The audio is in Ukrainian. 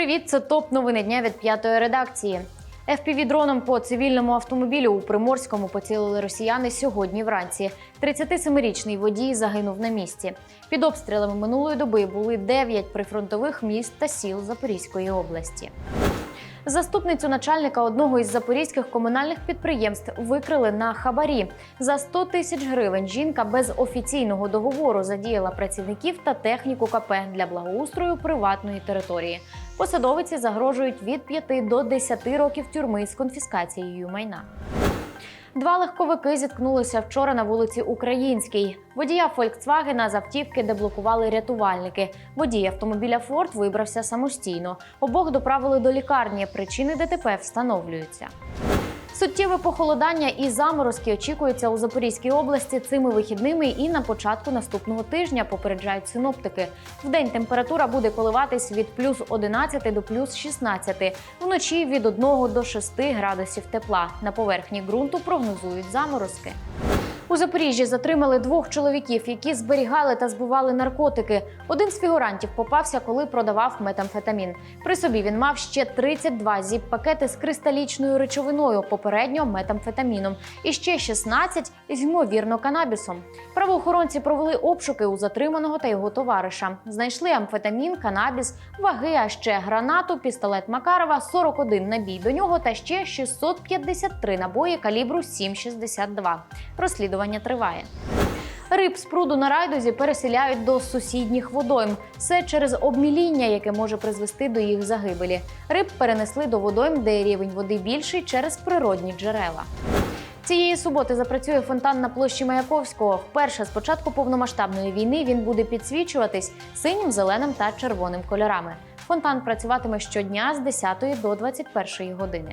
Привіт, це топ новини дня від п'ятої редакції. FPV-дроном по цивільному автомобілю у Приморському поцілили росіяни сьогодні вранці. 37-річний водій загинув на місці. Під обстрілами минулої доби були 9 прифронтових міст та сіл Запорізької області. Заступницю начальника одного із запорізьких комунальних підприємств викрили на хабарі. За 100 тисяч гривень жінка без офіційного договору задіяла працівників та техніку КП для благоустрою приватної території. Посадовиці загрожують від 5 до 10 років тюрми з конфіскацією майна. Два легковики зіткнулися вчора на вулиці Українській. Водія Фольксвагена з автівки деблокували рятувальники. Водій автомобіля Форд вибрався самостійно. Обох доправили до лікарні. Причини ДТП встановлюються. Суттєве похолодання і заморозки очікуються у Запорізькій області цими вихідними і на початку наступного тижня, попереджають синоптики. Вдень температура буде коливатись від плюс 11 до плюс 16, вночі від 1 до 6 градусів тепла. На поверхні ґрунту прогнозують заморозки. У Запоріжжі затримали двох чоловіків, які зберігали та збували наркотики. Один з фігурантів попався, коли продавав метамфетамін. При собі він мав ще 32 зіп-пакети з кристалічною речовиною, попередньо метамфетаміном, і ще 16 з ймовірно канабісом. Правоохоронці провели обшуки у затриманого та його товариша. Знайшли амфетамін, канабіс, ваги, а ще гранату, пістолет Макарова, 41 набій до нього та ще 653 набої калібру 7,62. Розслідування триває. Риб з пруду на райдузі переселяють до сусідніх водойм. Все через обміління, яке може призвести до їх загибелі. Риб перенесли до водойм, де рівень води більший через природні джерела. Цієї суботи запрацює фонтан на площі Маяковського. Вперше з початку повномасштабної війни він буде підсвічуватись синім, зеленим та червоним кольорами. Фонтан працюватиме щодня з 10 до 21 години.